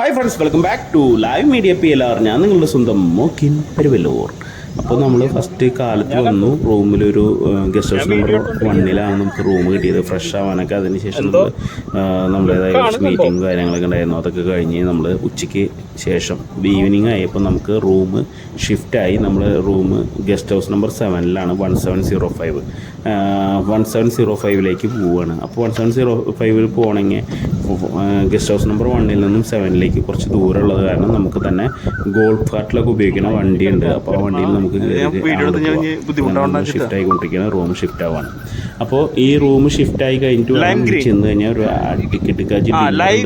Hi friends welcome back to live media P L R ഞാൻ നിങ്ങളുടെ സ്വന്തം മോക്കിൻ പെരുവല്ലൂർ. അപ്പോൾ നമ്മൾ ഫസ്റ്റ് കാലത്ത് വന്നു. റൂമിലൊരു ഗസ്റ്റ് ഹൗസ് നമ്പർ വണ്ണിലാണ് നമുക്ക് റൂം കിട്ടിയത്. ഫ്രഷ് ആവാനൊക്കെ അതിനുശേഷം നമ്മൾ നമ്മുടേതായ കുറച്ച് മീറ്റിംഗ് കാര്യങ്ങളൊക്കെ ഉണ്ടായിരുന്നു. അതൊക്കെ കഴിഞ്ഞ് നമ്മൾ ഉച്ചയ്ക്ക് ശേഷം ഈവനിങ് ആയപ്പോൾ നമുക്ക് റൂം ഷിഫ്റ്റായി നമ്മൾ room guest house number സെവനിലാണ് one seven zero five one seven zero ഫൈവിലേക്ക് പോവുകയാണ് അപ്പോൾ വൺ സെവൻ സീറോ ഫൈവിൽ പോകണമെങ്കിൽ ഗസ്റ്റ് ഹൗസ് നമ്പർ വണ്ണിൽ നിന്നും സെവനിലേക്ക് കുറച്ച് ദൂരമുള്ളത് കാരണം നമുക്ക് തന്നെ ഗോൾഫ് കാർട്ടിലൊക്കെ ഉപയോഗിക്കുന്ന വണ്ടിയുണ്ട്. അപ്പോൾ ആ വണ്ടിയിൽ നമുക്ക് ഷിഫ്റ്റ് ആയിക്കൊണ്ടിരിക്കുകയാണ് റൂം ഷിഫ്റ്റ് ആവാണ്. അപ്പോൾ ഈ റൂം ഷിഫ്റ്റ് ആയി കഴിഞ്ഞിട്ട് ചെന്ന് കഴിഞ്ഞാൽ ഒരു ടിക്കറ്റ് കാജ്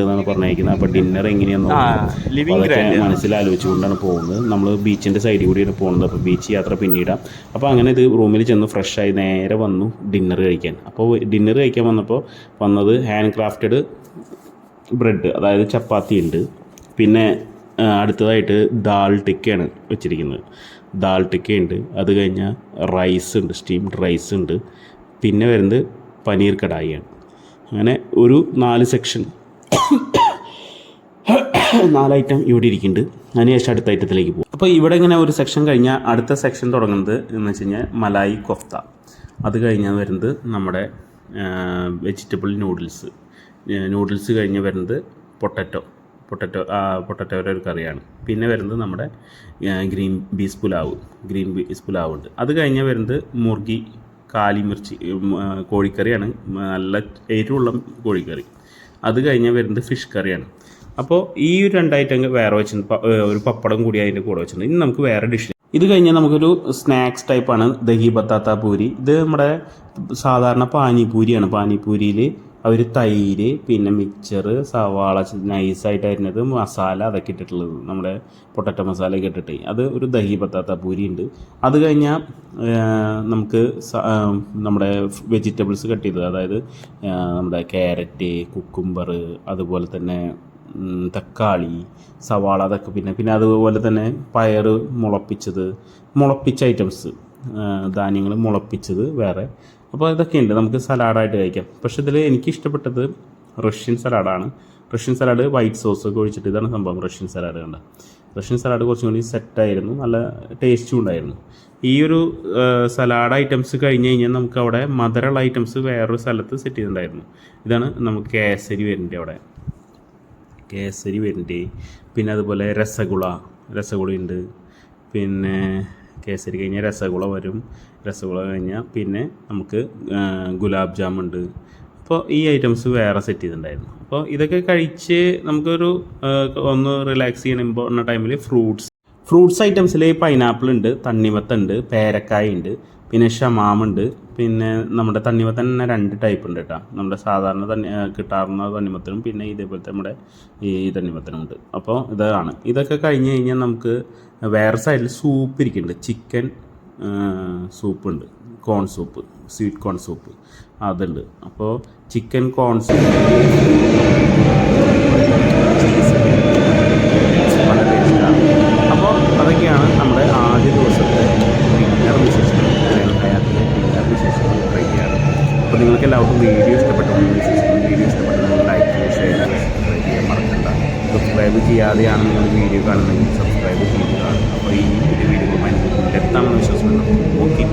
എന്നാണ് പറഞ്ഞിരിക്കുന്നത്. അപ്പോൾ ഡിന്നർ എങ്ങനെയാണെന്ന് മനസ്സിൽ ആലോചിച്ചുകൊണ്ടാണ് മനസ്സിലാലോചിച്ചുകൊണ്ടാണ് പോകുന്നത് നമ്മൾ ബീച്ചിന്റെ സൈഡിൽ കൂടിയാണ് പോകുന്നത്. അപ്പോൾ ബീച്ച് യാത്ര പിന്നീടാം. അപ്പോൾ അങ്ങനെ ഇത് റൂമിൽ ചെന്ന് ഫ്രഷായി നേരെ വന്നു ഡിന്നർ കഴിക്കാൻ. അപ്പോൾ ഡിന്നർ കഴിക്കാൻ വന്നപ്പോൾ വന്നത് ഹാൻഡ് ക്രാഫ്റ്റഡ് ബ്രെഡ് അതായത് ചപ്പാത്തി ഉണ്ട് പിന്നെ അടുത്തതായിട്ട് ദാൽ ടിക്കയാണ് വെച്ചിരിക്കുന്നത്. ദാൽ ഉണ്ട് അത് കഴിഞ്ഞാൽ റൈസ് ഉണ്ട് സ്റ്റീംഡ് റൈസ് ഉണ്ട് പിന്നെ വരുന്നത് പനീർ കടായിയാണ്. അങ്ങനെ ഒരു നാല് സെക്ഷൻ നാല് ഐറ്റം ഇവിടെ ഇരിക്കുന്നുണ്ട്. അതിനുശേഷം അടുത്ത ഐറ്റത്തിലേക്ക് പോകും അപ്പോൾ ഇവിടെ ഇങ്ങനെ ഒരു സെക്ഷൻ കഴിഞ്ഞാൽ അടുത്ത സെക്ഷൻ തുടങ്ങുന്നത് എന്ന് വെച്ച് കഴിഞ്ഞാൽ മലായി കൊഫ്ത. അത് കഴിഞ്ഞാൽ വരുന്നത് നമ്മുടെ വെജിറ്റബിൾ നൂഡിൽസ്. നൂഡിൽസ് കഴിഞ്ഞ് വരുന്നത് പൊട്ടറ്റോ. പൊട്ടറ്റോ പൊട്ടറ്റോയുടെ ഒരു കറിയാണ്. പിന്നെ വരുന്നത് നമ്മുടെ green peas pulao. Green peas pulao ഉണ്ട്. അത് കഴിഞ്ഞ് വരുന്നത് മുർഗി കാലിമിർച്ചി കോഴിക്കറിയാണ്. നല്ല എരിവുള്ള കോഴിക്കറി. അത് കഴിഞ്ഞ് വരുന്നത് ഫിഷ് കറിയാണ്. അപ്പോൾ ഈ ഒരു രണ്ടായിട്ട് വേറെ വെച്ചിട്ടുണ്ട്. ഒരു പപ്പടം കൂടി അതിന്റെ കൂടെ വെച്ചിട്ടുണ്ട്. ഇനി നമുക്ക് വേറെ ഡിഷ് ഇത് കഴിഞ്ഞാൽ നമുക്കൊരു സ്നാക്സ് ടൈപ്പാണ് ദഹി ബത്താത്ത പൂരി. ഇത് നമ്മുടെ സാധാരണ പാനിപൂരിയാണ്. പാനിപൂരിയിൽ അവർ തൈര് പിന്നെ മിക്സർ സവാള നൈസായിട്ട് അരിഞ്ഞത് മസാല അതൊക്കെ ഇട്ടിട്ടുള്ളത്. നമ്മുടെ പൊട്ടറ്റോ മസാല ഒക്കെ ഇട്ടിട്ട്. അത് ഒരു ദഹി പത്താത്ത പൂരി ഉണ്ട്. അത് കഴിഞ്ഞാൽ നമുക്ക് നമ്മുടെ വെജിറ്റബിൾസ് കട്ട് ചെയ്തത്. അതായത് നമ്മുടെ ക്യാരറ്റ് കുക്കുംബർ അതുപോലെ തന്നെ തക്കാളി സവാള അതൊക്കെ പിന്നെ പിന്നെ അതുപോലെ തന്നെ പയർ മുളപ്പിച്ചത് മുളപ്പിച്ച ഐറ്റംസ് ധാന്യങ്ങൾ മുളപ്പിച്ചത് വേറെ. അപ്പോൾ ഇതൊക്കെയുണ്ട് നമുക്ക് സലാഡായിട്ട് കഴിക്കാം. പക്ഷെ ഇതിൽ എനിക്ക് ഇഷ്ടപ്പെട്ടത് റഷ്യൻ സലാഡാണ് റഷ്യൻ സലാഡ് വൈറ്റ് സോസ് ഒക്കെ ഒഴിച്ചിട്ട് ഇതാണ് സംഭവം റഷ്യൻ സലാഡ് കണ്ട. റഷ്യൻ സലാഡ് കുറച്ചും കൂടി സെറ്റായിരുന്നു നല്ല ടേസ്റ്റും ഉണ്ടായിരുന്നു. ഈ ഒരു സലാഡ് ഐറ്റംസ് കഴിഞ്ഞ് കഴിഞ്ഞാൽ നമുക്ക് അവിടെ മധുരമുള്ള ഐറ്റംസ് വേറൊരു സ്ഥലത്ത് സെറ്റ് ചെയ്തിട്ടുണ്ടായിരുന്നു. ഇതാണ് നമുക്ക് കേസരി വരുന്നുണ്ട് അവിടെ. കേസരി വരുന്നുണ്ട് പിന്നെ അതുപോലെ രസഗുള രസഗുള ഉണ്ട്. പിന്നെ കേസരി കഴിഞ്ഞാൽ രസഗുള വരും. രസഗുള കഴിഞ്ഞാൽ പിന്നെ നമുക്ക് ഗുലാബ് ജാമുണ്ട് അപ്പോൾ ഈ ഐറ്റംസ് വേറെ സെറ്റ് ചെയ്തിട്ടുണ്ടായിരുന്നു. അപ്പോൾ ഇതൊക്കെ കഴിച്ച് നമുക്കൊരു ഒന്ന് റിലാക്സ് ചെയ്യണമ്പോൾ എന്ന ടൈമിൽ ഫ്രൂട്ട്സ് ഫ്രൂട്ട്സ് ഐറ്റംസിൽ പൈനാപ്പിൾ ഉണ്ട് തണ്ണിമത്തുണ്ട് പേരക്കായ ഉണ്ട്. പിന്നെ ഷമാമുണ്ട് പിന്നെ നമ്മുടെ തണ്ണിമത്തൻ തന്നെ രണ്ട് ടൈപ്പ് ഉണ്ട് കേട്ടോ നമ്മുടെ സാധാരണ തണ്ണി കിട്ടാറുന്ന തണ്ണിമത്തനും പിന്നെ ഇതേപോലത്തെ നമ്മുടെ ഈ തണ്ണിമത്തനും ഉണ്ട് അപ്പോൾ ഇതാണ്. ഇതൊക്കെ കഴിഞ്ഞ് കഴിഞ്ഞാൽ നമുക്ക് വേറെ സൈഡിൽ സൂപ്പ് ഇരിക്കുന്നുണ്ട്. Chicken സൂപ്പുണ്ട് corn soup sweet corn soup അതുണ്ട്. അപ്പോൾ ചിക്കൻ കോൺ സൂപ്പ് നല്ല ടേസ്റ്റാണ് അപ്പോൾ അതൊക്കെയാണ് നമ്മുടെ ആദ്യ ദിവസത്തെ ഡിന്നർ വിശേഷങ്ങൾ ഡിന്നർ വിശേഷങ്ങൾ ട്രൈ ചെയ്യാറ് അപ്പോൾ നിങ്ങൾക്ക് എല്ലാവർക്കും വീഡിയോ ഇഷ്ടപ്പെട്ടു വീഡിയോ ഇഷ്ടപ്പെട്ടു നിങ്ങൾ ലൈക്ക് ഷെയർ സബ്സ്ക്രൈബ് ചെയ്യാൻ മറക്കണ്ട. സബ്സ്ക്രൈബ് ചെയ്യാതെയാണ് നിങ്ങൾ വീഡിയോ കാണുന്നതെങ്കിൽ സബ്സ്ക്രൈബ് ചെയ്യുക അപ്പോൾ ഈ വീഡിയോ വീഡിയോ എത്താമെന്ന് വിശ്വസിക്കുന്നു. ഓക്കെ